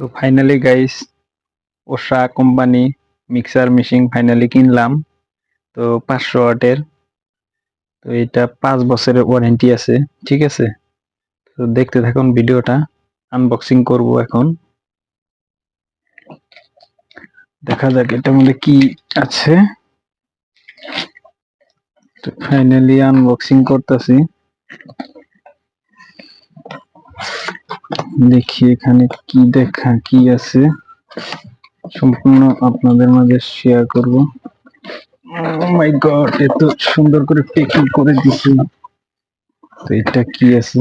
তো finally guys Usha company mixer machine finally কিনলাম। তো পাঁচশো ওয়াটের তো এটা পাঁচ বছরের ওয়ারেন্টি আছে, ঠিক আছে? তো দেখতে থাকুন ভিডিওটা আনবক্সিং করব এখন। দেখা যাক এটার মধ্যে কি আছে। তো ফাইনালি আনবক্সিং করতেছি। দেখি এখানে কি দেখা, কি আছে। সম্পূর্ণ আপনাদের মাঝে শেয়ার করব। মাই গড এত সুন্দর করে প্যাকিং করে দিছে তো এটা কি আছে?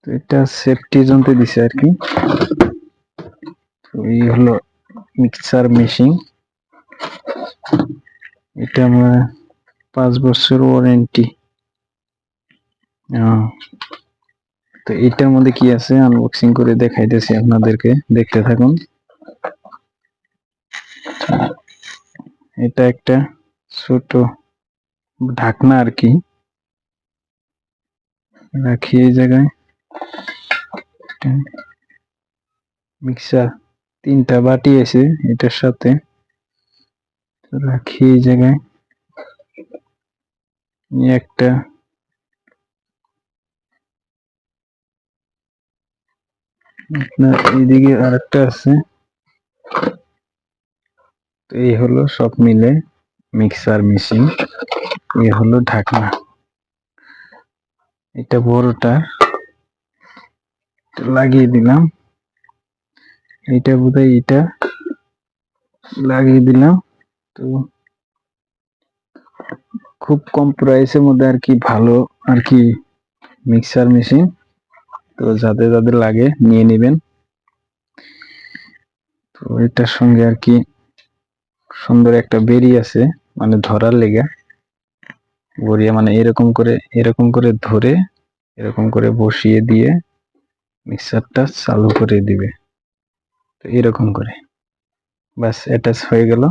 তো এটা সেফটি জন্তে দিছে আর কি। তো এই হলো মিক্সার মেশিন এটা আমার পাঁচ বছর ওয়ারেন্টি তো এটার মধ্যে কি আছে? আনবক্সিং করে দেখাইতেছি আপনাদেরকে। দেখতে থাকুন। এটা একটা ছোট ঢাকনা আর কি। রাখি এই জায়গায়। মিক্সার তিনটা বাটি আছে এটার সাথে। রাখি এই জায়গায়। একটা আপনার এইদিকে আরেকটা আছে। তো এই হলো সব মিলে মিক্সার মেশিন। এই হলো ঢাকনা। এটা বড়টা। লাগিয়ে দিলাম। এটা বোধহয় এটা লাগিয়ে দিলাম। তো খুব কম প্রাইসের মধ্যে আর কি ভালো আর কি মিক্সার মেশিন। তো যাদের যাদের লাগে নিয়ে নেবেন। তো এটার সঙ্গে আর কি সুন্দর একটা বেরি আছে মানে ধরার লেগে। বরিয়া মানে এরকম করে এরকম করে ধরে, এরকম করে বসিয়ে দিয়ে মিক্সারটা চালু করে দিবে। তো এরকম করে। ব্যাস অ্যাটাচ হয়ে গেল।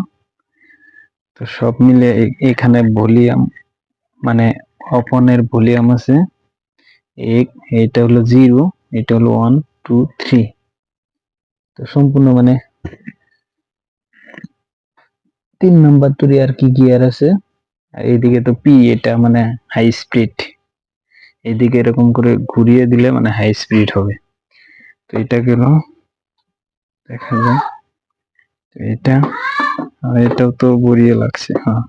তো সব মিলে এখানে ভলিউম মানে অপনের ভলিউম আছে। এক, এটা হলো জিরো এটা হলো ওয়ান টু থ্রি তো সম্পূর্ণ মানে তিন নাম্বার টুরি আর কি গিয়ার আছে। আর এইদিকে তো পি এটা মানে হাই স্পিড এদিকে এরকম করে ঘুরিয়ে দিলে মানে হাই স্পিড হবে। তো এটা গেল, দেখা যায় এটা এটাও তো বড়িয়ে লাগছে হ্যাঁ।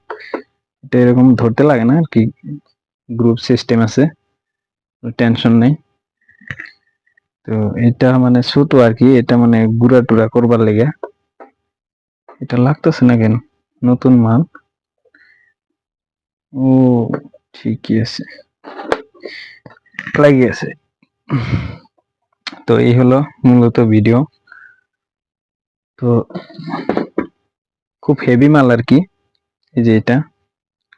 এটা এরকম ধরতে লাগে না আর কি গ্রুপ সিস্টেম আছে। টেনশন নেই। তো এটা মানে ছোট আর কি, এটা মানে গুড়া টুরা করবার লেগে। এটা লাগতেছে না কেন? নতুন মাল। ও, ঠিকই আছে। লাগিয়ে আছে। তো এই হলো মূলত ভিডিও। তো খুব হেভি মাল আর কি, এই যে এটা।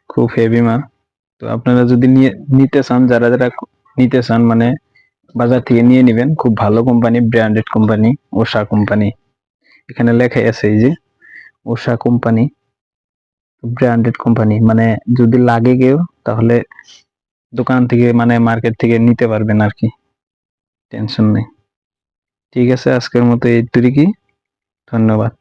খুব হেভি মাল। তো আপনারা যদি নিয়ে, নিতে চান, যারা যারা নিতে চান মানে বাজার থেকে নিয়ে নেবেন। খুব ভালো company branded company Usha company এখানে লেখাই আছে এই যে, ওষা কোম্পানি ব্র্যান্ডেড কোম্পানি মানে যদি লাগে কেউ, তাহলে দোকান থেকে মানে মার্কেট থেকে নিতে পারবেন আর কি। টেনশন নেই। ঠিক আছে, আজকের মতো এই কি ধন্যবাদ।